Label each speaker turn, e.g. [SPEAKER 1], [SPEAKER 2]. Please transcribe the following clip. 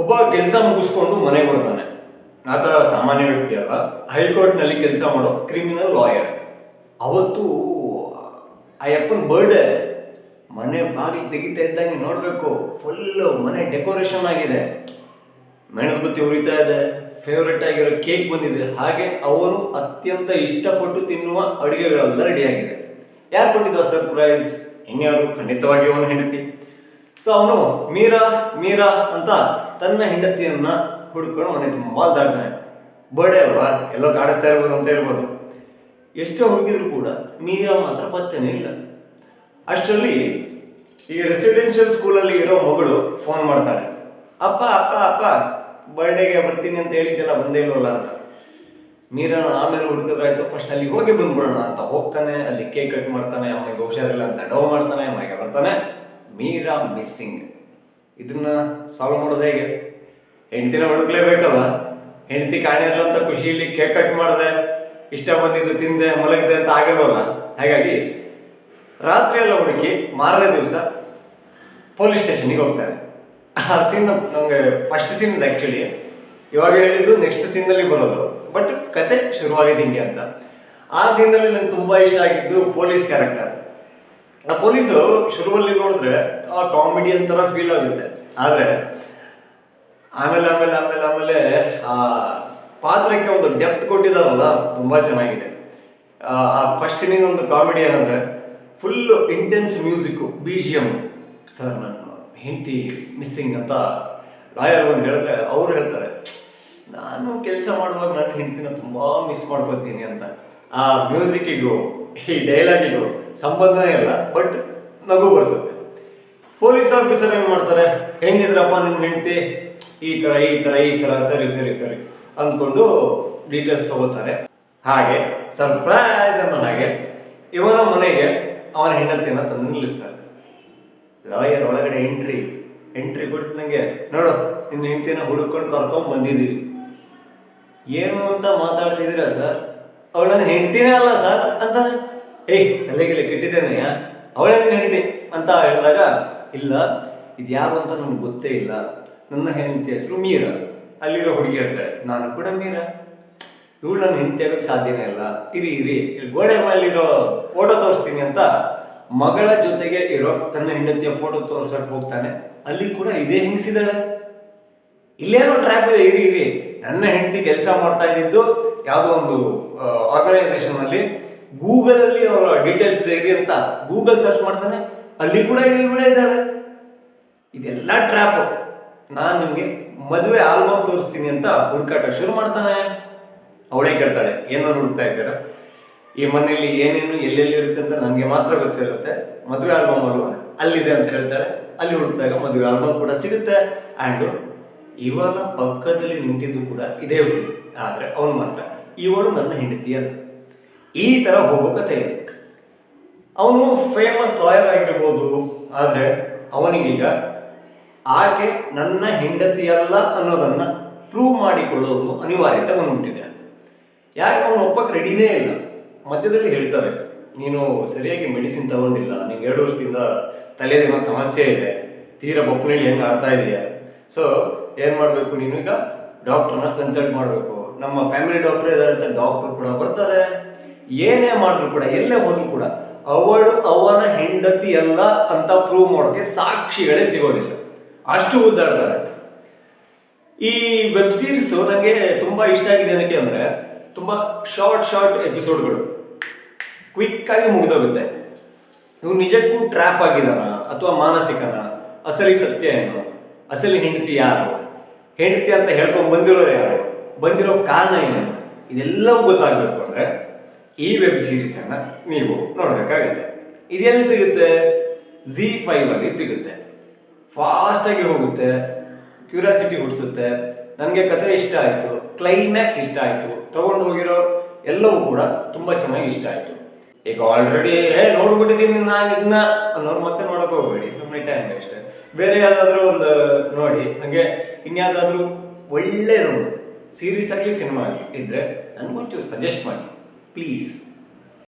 [SPEAKER 1] ಒಬ್ಬ ಕೆಲಸ ಮುಗಿಸ್ಕೊಂಡು ಮನೆಗೆ ಬರ್ತಾನೆ. ಆತ ಸಾಮಾನ್ಯ ವ್ಯಕ್ತಿ ಅಲ್ಲ. ಹೈಕೋರ್ಟ್ನಲ್ಲಿ ಕೆಲಸ ಮಾಡೋ ಕ್ರಿಮಿನಲ್ ಲಾಯರ್ ಅವತ್ತು, ಆ ಅಪ್ಪನ ಬರ್ಡೇ ಮನೆ ಬಾಗಿಲು ತೆಗಿತಾ ಇದ್ದಂಗೆ ನೋಡಬೇಕು. ಫುಲ್ಲು ಮನೆ ಡೆಕೋರೇಷನ್ ಆಗಿದೆ. ಮೆಣದ ಬತ್ತಿ ಉರಿತಾ ಇದೆ. ಫೇವ್ರೆಟ್ ಆಗಿರೋ ಕೇಕ್ ಬಂದಿದೆ. ಹಾಗೆ ಅವನು ಅತ್ಯಂತ ಇಷ್ಟಪಟ್ಟು ತಿನ್ನುವ ಅಡುಗೆಗಳೆಲ್ಲ ರೆಡಿಯಾಗಿದೆ ಯಾರು ಕೊಟ್ಟಿದ್ದ ಸರ್ಪ್ರೈಸ್ ಹೆಂಗ್ಯಾರು ಖಂಡಿತವಾಗಿ ಅವನು? ಹೆಂಡತಿ. ಸೊ ಅವನು, ಮೀರಾ ಮೀರಾ ಅಂತ ತನ್ನ ಹೆಂಡತಿಯನ್ನ ಹುಡ್ಕೊಂಡು ಮನೆ ತುಂಬ ಅಲ್ದಾಡ್ತಾನೆ. ಬರ್ಡೇ ಅಲ್ವಾ? ಎಲ್ಲೋ ಕಾಡಿಸ್ತಾ ಇರ್ಬೋದು ಅಂತ ಇರ್ಬೋದು ಎಷ್ಟೇ ಹುಡುಗಿದ್ರು ಕೂಡ ಮೀರಾ ಮಾತ್ರ ಪತ್ತೆನೇ ಇಲ್ಲ. ಅಷ್ಟರಲ್ಲಿ ಈ ರೆಸಿಡೆನ್ಷಿಯಲ್ ಸ್ಕೂಲಲ್ಲಿ ಇರೋ ಮಗಳು ಫೋನ್ ಮಾಡ್ತಾಳೆ. ಅಪ್ಪ ಅಪ್ಪ ಅಪ್ಪ ಬರ್ಡೇಗೆ ಬರ್ತೀನಿ ಅಂತ ಹೇಳಿದ್ದೆಲ್ಲ ಬಂದೇ ಇಲ್ವಲ್ಲ ಅಂತ. ಮೀರಾ ಆಮೇಲೆ ಹುಡುಕಿದ್ರಾಯ್ತು ಫಸ್ಟ್ ಅಲ್ಲಿ ಹೋಗಿ ಬಂದ್ಬಿಡೋಣ ಅಂತ ಹೋಗ್ತಾನೆ, ಅಲ್ಲಿ ಕೇಕ್ ಕಟ್ ಮಾಡ್ತಾನೆ, ಅಮ್ಮಗೆ ಹುಷಾರಿಲ್ಲ ಅಂತ ಡವ್ ಮಾಡ್ತಾನೆ, ಮನೆಗೆ ಬರ್ತಾನೆ. ಮೀರಾ ಮಿಸ್ಸಿಂಗ್ ಇದನ್ನ ಸಾಲ್ವ್ ಮಾಡೋದು ಹೇಗೆ? ಹೆಂಡ್ತಿನ ಹುಡುಕ್ಲೇಬೇಕಲ್ಲ? ಹೆಂಡತಿ ಕಾಣಿರಲ್ಲ ಅಂತ ಖುಷಿಯಲ್ಲಿ ಕೇಕ್ ಕಟ್ ಮಾಡಿದೆ, ಇಷ್ಟ ಬಂದಿದ್ದು ತಿಂದೆ, ಮಲಗಿದೆ ಅಂತ ಆಗಲ್ವಲ್ಲ? ಹಾಗಾಗಿ ರಾತ್ರಿ ಎಲ್ಲ ಹುಡುಕಿ ಮಾರನೇ ದಿವಸ ಪೊಲೀಸ್ ಸ್ಟೇಷನ್ಗೆ ಹೋಗ್ತಾರೆ. ಆ ಸೀನ್ ನಮಗೆ ಫಸ್ಟ್ ಸೀನ್ ಆ್ಯಕ್ಚುಲಿ ಇವಾಗ ಹೇಳಿದ್ದು ನೆಕ್ಸ್ಟ್ ಸೀನಲ್ಲಿ ಬರೋದು. ಬಟ್ ಕತೆ ಶುರುವಾಗಿದೆ ಹಿಂಗೆ ಅಂತ. ಆ ಸೀನಲ್ಲಿ ನಂಗೆ ತುಂಬ ಇಷ್ಟ ಆಗಿದ್ದು ಪೊಲೀಸ್ ಕ್ಯಾರೆಕ್ಟರ್ ಆ ಪೊಲೀಸು ಶುರುವಲ್ಲಿ ನೋಡಿದ್ರೆ ಆ ಕಾಮಿಡಿ ಅಂತರ ಫೀಲ್ ಆಗುತ್ತೆ. ಆದರೆ ಆಮೇಲೆ ಆಮೇಲೆ ಆಮೇಲೆ ಆಮೇಲೆ, ಆ ಪಾತ್ರಕ್ಕೆ ಒಂದು ಡೆಪ್ತ್ ಕೊಟ್ಟಿದಾರಲ್ಲ ತುಂಬ ಚೆನ್ನಾಗಿದೆ. ಆ ಫಸ್ಟ್ ಇನ್ನಿಂಗ್ ಒಂದು ಕಾಮಿಡಿ ಏನಂದ್ರೆ full intense music B G M sir ನಾನು ಹೆಂಡತಿ ಮಿಸ್ಸಿಂಗ್ ಅಂತ ಲಾಯರ್ ಒಂದು ಹೇಳಿದ್ರೆ ಅವ್ರು ಹೇಳ್ತಾರೆ, ನಾನು ಕೆಲಸ ಮಾಡುವಾಗ ನನ್ನ ಹೆಂಡತಿನ ತುಂಬ ಮಿಸ್ ಮಾಡ್ಕೊತೀನಿ ಅಂತ. ಆ ಮ್ಯೂಸಿಕ್ಕಿಗೂ ಈ ಡೈಲಾಗಿಗೂ ಸಂಬಂಧನೇ ಇಲ್ಲ ಬಟ್ ನಗು ಬರ್ಸುತ್ತೆ ಪೊಲೀಸ್ ಆಫೀಸರ್ ಏನು ಮಾಡ್ತಾರೆ? ಹೆಂಗಿದ್ರಪ್ಪ ನಿಮ್ಮ ಹೆಂಡತಿ? ಈ ಥರ ಈ ಥರ ಈ ಥರ ಸರಿ ಸರಿ ಸರಿ ಅಂದ್ಕೊಂಡು ಡೀಟೇಲ್ಸ್ ತಗೋತಾರೆ. ಹಾಗೆ ಸರ್ಪ್ರೈಸ್ ಅನ್ನೋನಾಗೆ ಇವನ ಮನೆಗೆ ಅವನ ಹೆಂಡತಿಯನ್ನ ತಂದು ನಿಲ್ಲಿಸ್ತಾರೆ. ಲಾಯರ್ ಒಳಗಡೆ ಎಂಟ್ರಿ ಎಂಟ್ರಿ ಕೊಡ್ತಿದಂಗೆ ನೋಡು, ನಿನ್ನ ಹೆಂಡತಿನ ಹುಡುಕೊಂಡು ಕರ್ಕೊಂಡ್ ಬಂದಿದ್ದೀವಿ. ಏನು ಅಂತ ಮಾತಾಡ್ತಿದೀರ ಸರ್? ಅವಳ ಹೆಂಡ್ತಿನೇ ಅಲ್ಲ ಸರ್ ಅಂತ ಏಯ್, ತಲೆಗಿಲೆ ಕೆಟ್ಟಿದ್ದೇನೆಯಾ ಅವಳೇ ಹೆಂಡತಿ, ಅಂತ ಹೇಳಿದಾಗ ಇಲ್ಲ ಇದು ಯಾರು ಅಂತ ನನಗೆ ಗೊತ್ತೇ ಇಲ್ಲ. ನನ್ನ ಹೆಂಡತಿ ಹೆಸರು ಮೀರಾ. ಅಲ್ಲಿರೋ ಹುಡುಗಿ ಹೇಳ್ತಾಳೆ, ನಾನು ಕೂಡ ಮೀರಾ. ಇವಳು ನನ್ನ ಹೆಂಡತಿ ಆಗೋಕ್ಕೆ ಸಾಧ್ಯನೇ ಇಲ್ಲ. ಇರಿ ಇರಿ. ಇಲ್ಲಿ ಗೋಡೆ ಮೇಲಿರೋ ಫೋಟೋ ತೋರಿಸ್ತೀನಿ ಅಂತ ಮಗಳ ಜೊತೆಗೆ ಇರೋ ತನ್ನ ಹೆಂಡತಿಯ ಫೋಟೋ ತೋರ್ಸಕ್ಕೆ ಹೋಗ್ತಾನೆ. ಅಲ್ಲಿ ಕೂಡ ಇದೇ ಹೆಂಗಸಿದಾಳೆ. ಇಲ್ಲೇನೋ ಟ್ರ್ಯಾಪ್ ಇದೆ. ಇರಿ ಇರಿ. ನನ್ನ ಹೆಂಡತಿ ಕೆಲಸ ಮಾಡ್ತಾ ಇದ್ದಿದ್ದು ಯಾವುದೋ ಒಂದು ಆರ್ಗನೈಸೇಷನ್ ಅಲ್ಲಿ ಗೂಗಲ್ ಅಲ್ಲಿ ಅವರ ಡೀಟೇಲ್ಸ್ ಇದೆ. ಇರಿ ಅಂತ ಗೂಗಲ್ ಸರ್ಚ್ ಮಾಡ್ತಾನೆ. ಅಲ್ಲಿ ಕೂಡ ಇವಳೇ ಇದ್ದಾಳೆ. ಇದೆಲ್ಲ ಟ್ರ್ಯಾಪ್ ನಾನು ನಿಮಗೆ ಮದುವೆ ಆಲ್ಬಮ್ ತೋರಿಸ್ತೀನಿ ಅಂತ ಹುಡುಕಾಟ ಶುರು ಮಾಡ್ತಾನೆ. ಅವಳೇ ಕೇಳ್ತಾಳೆ, ಏನೋ ಹುಡುಕ್ತಾ ಇದ್ದೀರಾ? ಈ ಮನೆಯಲ್ಲಿ ಏನೇನು, ಎಲ್ಲೆಲ್ಲಿ ಇರುತ್ತೆ ಅಂತ ನನಗೆ ಮಾತ್ರ ಗೊತ್ತಿರುತ್ತೆ. ಮದುವೆ ಆಲ್ಬಮ್ ಅಲ್ವಾ? ಅಲ್ಲಿದೆ ಅಂತ ಹೇಳ್ತಾಳೆ ಅಲ್ಲಿ ಹುಡುಕಿದಾಗ ಮದುವೆ ಆಲ್ಬಮ್ ಕೂಡ ಸಿಗುತ್ತೆ. ಆ್ಯಂಡ್ ಇವನ ಪಕ್ಕದಲ್ಲಿ ನಿಂತಿದ್ದು ಕೂಡ ಇದೇ ಹುಡುಗಿ. ಆದರೆ ಅವನು ಮಾತ್ರ, ಇವಳು ನನ್ನ ಹೆಂಡತಿ ಅಂತ ಈ ಥರ ಹೋಗೋ ಕಥೆ ಇದೆ ಅವನು ಫೇಮಸ್ ಲಾಯರ್ ಆಗಿರ್ಬೋದು, ಆದರೆ ಅವನಿಗೀಗ ಆಕೆ ನನ್ನ ಹೆಂಡತಿಯಲ್ಲ ಅನ್ನೋದನ್ನು ಪ್ರೂವ್ ಮಾಡಿಕೊಳ್ಳೋದು ಅನಿವಾರ್ಯತೆ ಬಂದ್ಬಿಟ್ಟಿದೆ. ಯಾಕೆ ಅವನು ಒಪ್ಪಕ್ಕೆ ರೆಡಿನೇ ಇಲ್ಲ? ಮಧ್ಯದಲ್ಲಿ ಹೇಳ್ತಾರೆ ನೀನು ಸರಿಯಾಗಿ ಮೆಡಿಸಿನ್ ತಗೊಂಡಿಲ್ಲ, ನಿಂಗೆ ಎರಡು ವರ್ಷದಿಂದ ತಲೆದೇನೋ ಸಮಸ್ಯೆ ಇದೆ, ತೀರ ಬೊಪ್ಪನಳ್ಳಿ ಹೆಂಗೆ ಆಡ್ತಾ ಇದೆಯಾ? ಸೊ ಏನು ಮಾಡಬೇಕು ನೀನು ಈಗ? ಡಾಕ್ಟ್ರನ್ನ ಕನ್ಸಲ್ಟ್ ಮಾಡಬೇಕು. ನಮ್ಮ ಫ್ಯಾಮಿಲಿ ಡಾಕ್ಟ್ರ್ ಇದ್ದಾರೆ ಅಂತ ಡಾಕ್ಟ್ರು ಕೂಡ ಬರ್ತಾರೆ. ಏನೇ ಮಾಡಿದ್ರು ಕೂಡ, ಎಲ್ಲೇ ಹೋದರೂ ಕೂಡ ಅವಳು ಅವನ ಹೆಂಡತಿ ಅಲ್ಲ ಅಂತ ಪ್ರೂವ್ ಮಾಡೋಕ್ಕೆ ಸಾಕ್ಷಿಗಳೇ ಸಿಗೋದಿಲ್ಲ. ಅಷ್ಟು ಉದ್ದಾಡ್ತಾರೆ ಈ ವೆಬ್ ಸೀರೀಸ್ ನನಗೆ ತುಂಬ ಇಷ್ಟ ಆಗಿದೆ ಏನಕ್ಕೆ ಅಂದರೆ, ತುಂಬ ಶಾರ್ಟ್ ಶಾರ್ಟ್ ಎಪಿಸೋಡ್ಗಳು ಕ್ವಿಕ್ಕಾಗಿ ಮುಗಿದೋಗುತ್ತೆ. ನೀವು ನಿಜಕ್ಕೂ ಟ್ರ್ಯಾಪ್ ಆಗಿದಾನ ಅಥವಾ ಮಾನಸಿಕನ? ಅಸಲಿ ಸತ್ಯ ಏನು? ಅಸಲಿ ಹೆಂಡತಿ ಯಾರು? ಹೆಂಡತಿ ಅಂತ ಹೇಳ್ಕೊಂಡು ಬಂದಿರೋರು ಯಾರು? ಬಂದಿರೋ ಕಾರಣ ಏನು? ಇದೆಲ್ಲವೂ ಗೊತ್ತಾಗಬೇಕು ಅಂದರೆ ಈ ವೆಬ್ ಸೀರೀಸನ್ನು ನೀವು ನೋಡಬೇಕಾಗುತ್ತೆ. ಇದೆಲ್ಲಿ ಸಿಗುತ್ತೆ? ಜಿ ಅಲ್ಲಿ ಸಿಗುತ್ತೆ. ಫಾಸ್ಟಾಗಿ ಹೋಗುತ್ತೆ. ಕ್ಯೂರಿಯಾಸಿಟಿ ಹುಟ್ಟಿಸುತ್ತೆ ನನಗೆ ಕತೆ ಇಷ್ಟ ಆಯಿತು. ಕ್ಲೈಮ್ಯಾಕ್ಸ್ ಇಷ್ಟ ಆಯಿತು. ತಗೊಂಡು ಹೋಗಿರೋ ಎಲ್ಲವೂ ಕೂಡ ತುಂಬ ಚೆನ್ನಾಗಿ ಇಷ್ಟ ಆಯಿತು. ಈಗ ಆಲ್ರೆಡಿ ಹೇ, ನೋಡ್ಬಿಟ್ಟಿದ್ದೀನಿ ನಾನು ಇದನ್ನ ಅನ್ನೋರು ಮತ್ತೆ ನೋಡೋಕೆ ಹೋಗ್ಬೇಡಿ. ಸುಮ್ಮನೆ ಟೈಮ್ ವೇಸ್ಟ್ ಬೇರೆ ಯಾವುದಾದ್ರೂ ಒಂದು ನೋಡಿ. ಹಾಗೆ ಇನ್ಯಾವುದಾದ್ರೂ ಒಳ್ಳೆಯದು ಸೀರೀಸ್ ಆಗಲಿ ಸಿನಿಮಾ ಆಗಲಿ ಇದ್ದರೆ ನನಗೊಂಚೂರು ಸಜೆಸ್ಟ್ ಮಾಡಿ. ಪ್ಲೀಸ್